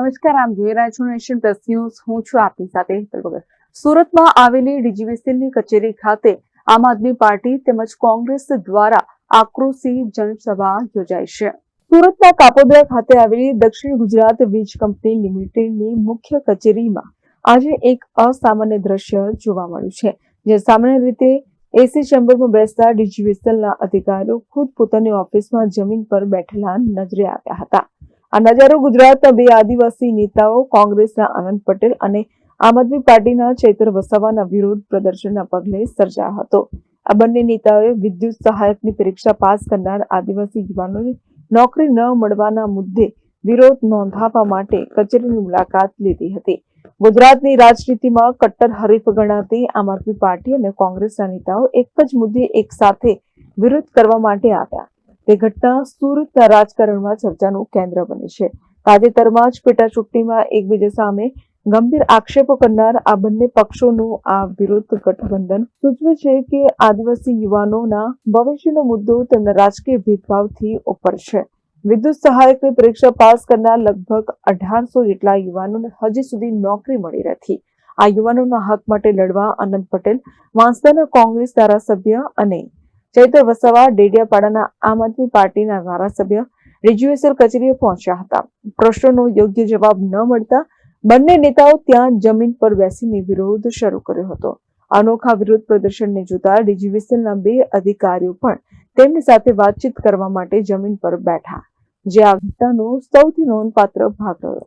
નમસ્કાર આમ જોઈ રહ્યા છો નેશન પ્લસ ન્યૂઝ. હું છું આપની સાથે સુરતમાં આવેલી ડીજીવીસીએલની કચેરી ખાતે આમ આદમી પાર્ટી તેમજ કોંગ્રેસ દ્વારા આક્રોશી જનસભા યોજાઈ છે. સુરતના કાપોદ્રા ખાતે આવેલી દક્ષિણ ગુજરાત વીજ કંપની લિમિટેડની મુખ્ય કચેરીમાં આજે એક અસામાન્ય દ્રશ્ય જોવા મળ્યું છે, જે સામાન્ય રીતે એસી ચેમ્બરમાં બેસતા ડીજીવીસીએલના અધિકારીઓ ખુદ પોતાની ઓફિસમાં જમીન પર બેઠેલા નજરે આવ્યા હતા. આ નજારો ગુજરાતના બે આદિવાસી નેતાઓ, કોંગ્રેસના આનંદ પટેલ અને આમ આદમી પાર્ટીના ચૈતર વસાવાના વિરોધ પ્રદર્શનના પગલે સર્જાયો હતો. આ બંને નેતાઓએ વિદ્યુત સહાયકની પરીક્ષા પાસ કરનાર આદિવાસી યુવાનોને નોકરી ન મળવાના મુદ્દે વિરોધ નોંધાવવા માટે કચેરીની મુલાકાત લીધી હતી. ગુજરાતની રાજનીતિમાં કટ્ટર હરીફ ગણાતી આમ આદમી પાર્ટી અને કોંગ્રેસના નેતાઓ એક જ મુદ્દે એક સાથે વિરોધ કરવા માટે આવ્યા. તે ઘટના સુરતના રાજકારણમાં ચર્ચાનું કેન્દ્ર બની છે. તાજેતરમાં જ પેટા ચૂંટણીમાં એકબીજા સામે ગંભીર આક્ષેપો કરનાર આ બંને પક્ષોનું આ વિરોધ ગઠબંધન સૂચવે છે કે આદિવાસી યુવાનોના ભવિષ્યનો મુદ્દો તેમના રાજકીય ભેદભાવથી ઉપર છે. વિદ્યુત સહાયકની પરીક્ષા પાસ કરનાર લગભગ અઢારસો જેટલા યુવાનોને હજી સુધી નોકરી મળી નથી. આ યુવાનોના હક માટે લડવા આનંદ પટેલ, વાંસદાના કોંગ્રેસ ધારાસભ્ય અને ચૈત્ર વસાવા ડેડિયાપાડાના આમ આદમી પાર્ટીના ધારાસભ્ય રિજ્યુએસલ કચેરીએ પહોંચ્યા હતા. પ્રશ્નોનો યોગ્ય જવાબ ન મળતા બંને નેતાઓ ત્યાં જમીન પર બેસીને વિરોધ શરૂ કર્યો હતો. અનોખા વિરોધ પ્રદર્શનને જોતા ડીજીવીસીએલના બે અધિકારીઓ પણ તેમની સાથે વાતચીત કરવા માટે જમીન પર બેઠા, જે આ ઘટનાનો સૌથી નોંધપાત્ર ભાગ રહ્યો.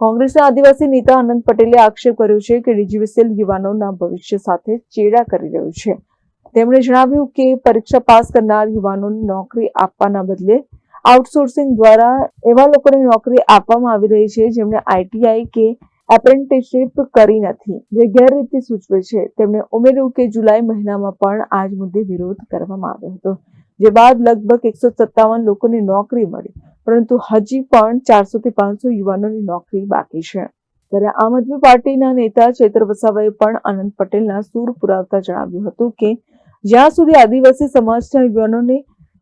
કોંગ્રેસના આદિવાસી નેતા આનંદ પટેલે આક્ષેપ કર્યો છે કે ડીજીવીસીએલ યુવાનોના ભવિષ્ય સાથે ચેડા કરી રહ્યું છે. તેમણે જણાવ્યું કે પરીક્ષા પાસ કરનાર યુવાનોને નોકરી આપવાના બદલે આઉટસોર્સિંગ દ્વારા એવા લોકોને નોકરી આપવામાં આવી રહી છે જેમણે આઈટીઆઈ કે એપ્રેન્ટિસશીપ કરી નથી. જે ગેરરીતિ સૂચવે છે. તેમણે ઉમેર્યું કે જુલાઈ મહિનામાં પણ આ જ મુદ્દે વિરોધ કરવામાં આવ્યો હતો, જે બાદ લગભગ એકસો સત્તાવન લોકોને નોકરી મળી, પરંતુ હજી પણ ચારસો થી પાંચસો યુવાનોની નોકરી બાકી છે. ત્યારે આમ આદમી પાર્ટીના નેતા ચેતર વસાવાએ પણ આનંદ પટેલના સૂર પુરાવતા જણાવ્યું હતું કે જ્યાં સુધી આદિવાસી સમાજના યુવાનોને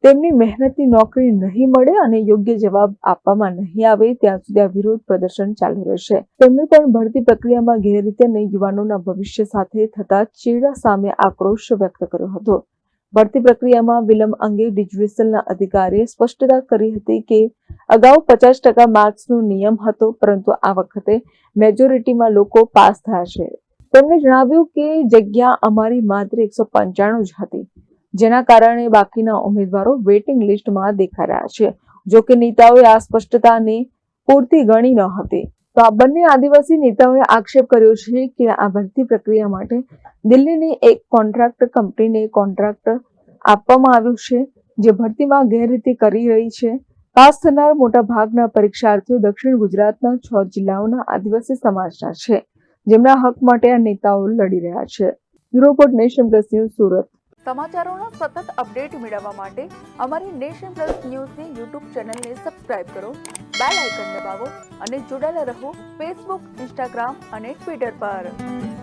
તેમની મહેનતની નોકરી નહીં મળે અને યોગ્ય જવાબ આપવામાં નહીં આવે, ત્યાં સુધી આ વિરોધ પ્રદર્શન ચાલુ રહેશે. તેમણે પણ ભરતી પ્રક્રિયામાં ગેરરીતિ અને યુવાનોના ભવિષ્ય સાથે થતા ચેડા સામે આક્રોશ વ્યક્ત કર્યો હતો. ભરતી પ્રક્રિયામાં વિલંબ અંગે ડિજિટલના અધિકારીએ સ્પષ્ટતા કરી હતી કે અગાઉ પચાસ ટકા માર્ક્સનો નિયમ હતો, પરંતુ આ વખતે મેજોરિટીમાં લોકો પાસ થયા છે. તેમણે જણાવ્યું કે જગ્યા અમારી માત્ર એકસો પંચાણું જ હતી, જેના કારણે બાકીના ઉમેદવારો વેઇટિંગ લિસ્ટમાં દેખાઈ રહ્યા છે. જો કે નેતાઓએ આ સ્પષ્ટતાને પૂરતી ગણી ન હતી. તો આ બંને આદિવાસી નેતાઓએ આક્ષેપ કર્યો છે કે આ ભરતી પ્રક્રિયા માટે દિલ્હીની એક કોન્ટ્રાક્ટ કંપનીને કોન્ટ્રાક્ટ આપવામાં આવ્યું છે, જે ભરતીમાં ગેરરીતિ કરી રહી છે. પાસ થનાર મોટા ભાગના પરીક્ષાર્થીઓ દક્ષિણ ગુજરાતના છ જિલ્લાઓના આદિવાસી સમાજના છે. જેમના હક માટે આ નેતાઓ લડી રહ્યા છે. યુરોપોટ નેશન પ્લસ ન્યૂઝ સુરત. સમાચારોના સતત અપડેટ મેળવવા માટે અમારી નેશન પ્લસ ન્યૂઝની યુટ્યુબ ચેનલને સબસ્ક્રાઇબ કરો, બેલ આઇકન દબાવો અને જોડાયેલા રહો ફેસબુક, ઇન્સ્ટાગ્રામ અને ટ્વિટર પર.